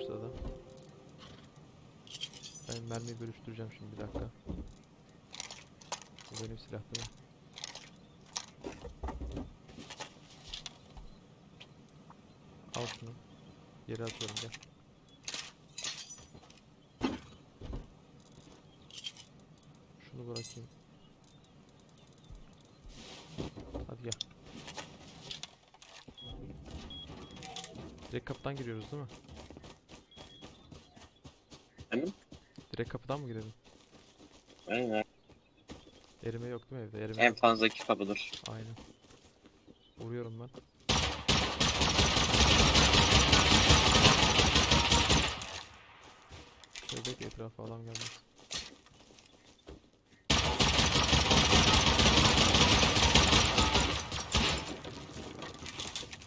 başladı. Ben mermiyi bölüştüreceğim şimdi bir dakika. Bu benim silah değil? Al şunu. Yere atıyorum gel. Şunu bırakayım. Hadi gel. Direkt kapıdan giriyoruz değil mi? Direkt kapıdan mı girelim? Aynen. Erime yok değil mi evde? Erime En yok. fazla iki kapıdır. Aynen. Vuruyorum ben. Şöyle etrafa adam gelmez.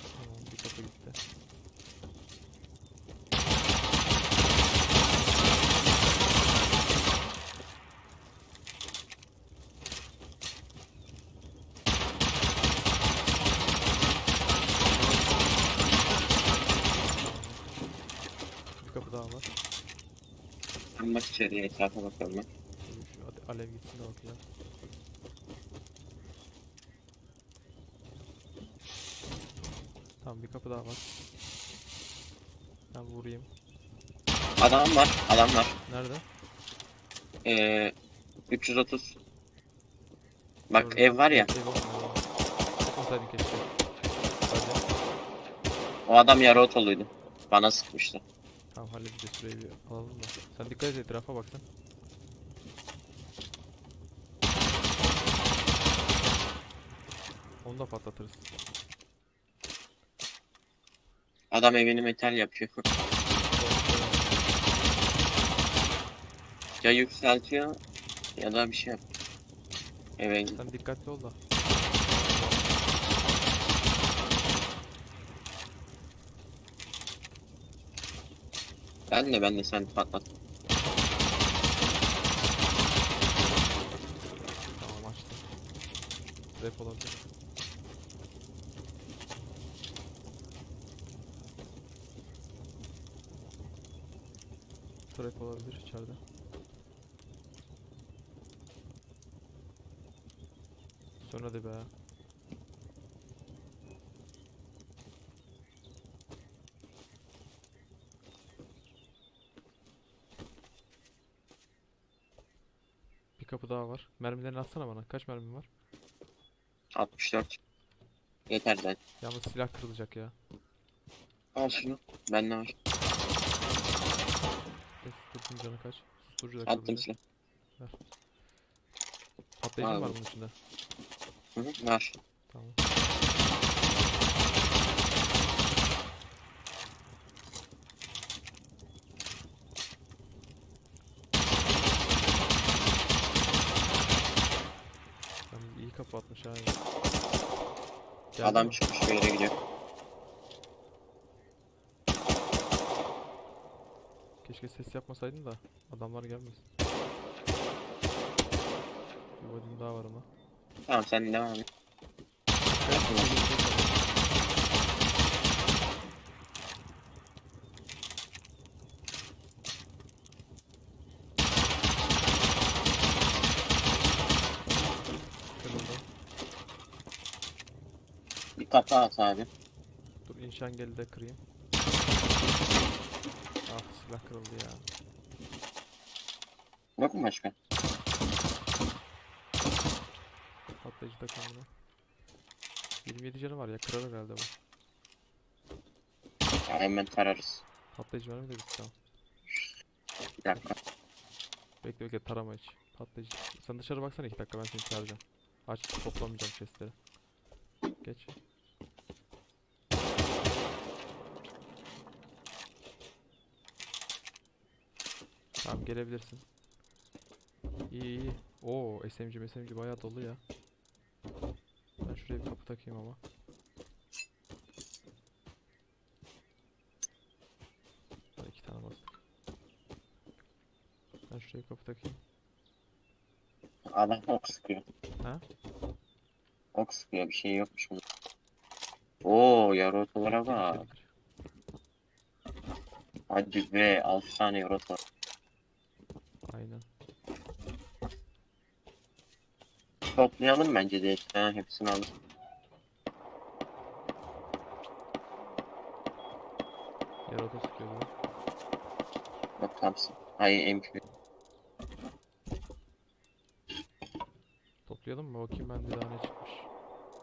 Tamam bir kapı gitti. Bir kapı daha var. Ben bak içeriye etrafa bakalım. Dur Şu alev gitsin de bakacağım. Tamam bir kapı daha var. Ben vurayım. Adam var, adam var. Nerede? Ee, 330. Bak Gördüm. ev var ya, keşke. Hadi. o adam yarı otoluydu. Bana sıkmıştı. Tamam halledeceğiz şurayı bir alalım da. Sen dikkat et etrafa bak sen. Onu da patlatırız. Adam evini metal yapıyor. ya yükseltiyor ya da bir şey yap. Eve Sen dikkatli ol da. Ben de ben de sen patlat. Tamam açtım. Rap olabilir. Trap olabilir içeride. Sonra hadi be. Kapı daha var. Mermilerini atsana bana. Kaç mermin var? 64. Yeter ben. Yalnız silah kırılacak ya. Al şunu. Bende var. E, Susturucunun canı kaç? Susturucu da Attım kırılacak. silah. Patlayıcı mı var Abi. bunun içinde? Hı hı, var. Tamam. Sen iyi kapatmış abi. Geldi Adam çıkmış bir yere gidiyor. Keşke ses yapmasaydın da adamlar gelmesin. Bir body'm daha var ama. Tamam sen devam et. Kırıldı. Kapı at abi. Dur inşangeli de kırayım. Ah silah kırıldı ya. Yok mu başka? Patlayıcı da kendine. 27 canı var ya kırar herhalde bu. Ya hemen tararız. Patlayıcı var mı dedik tamam. Bir dakika. Bekle bekle tarama hiç. Patlayıcı. Sen dışarı baksana 2 dakika ben seni çağıracağım. Aç toplamayacağım chestleri. Geç. Tamam gelebilirsin. İyi iyi. Oo SMG SMG bayağı dolu ya. Ben şuraya bir kapı takayım ama. Hadi iki tane bastık. Ben şuraya kapı takayım. Adam ok sıkıyor. Ha? Ok sıkıyor bir şey yokmuş bunun. Oo Gel bak. Hadi be 6 tane euro var. Aynen. Toplayalım bence de işte. ha, Hepsini alalım. Yarata sıkıyordu. Bak Thompson. Hayır MP. Toplayalım mı? Bakayım ben bir daha ne çıkmış.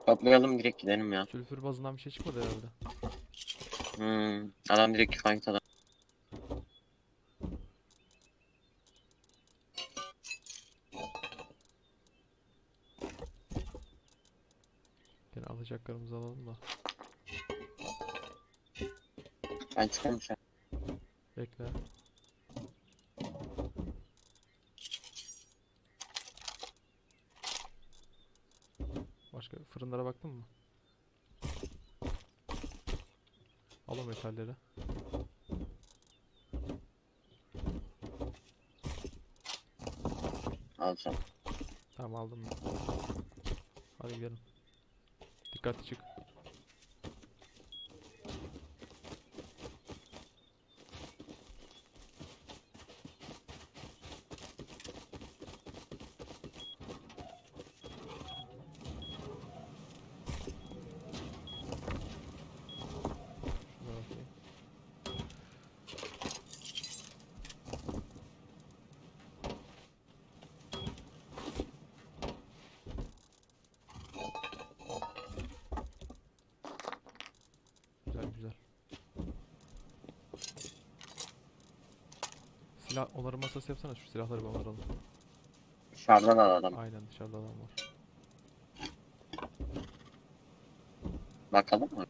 Toplayalım direkt gidelim ya. Sülfür bazından bir şey çıkmadı herhalde. Hmm. Adam direkt fight adam. Alacaklarımızı alalım da. Ben çıkıyorum şu an. Bekle. Başka fırınlara baktın mı? Al o metalleri. Alacağım. Tamam aldım ben. Hadi gidelim. Dikkatli çık. Silah onarım masası yapsana şu silahları bir onaralım. Dışarıdan al adam. Aynen dışarıda adam var. Bakalım mı?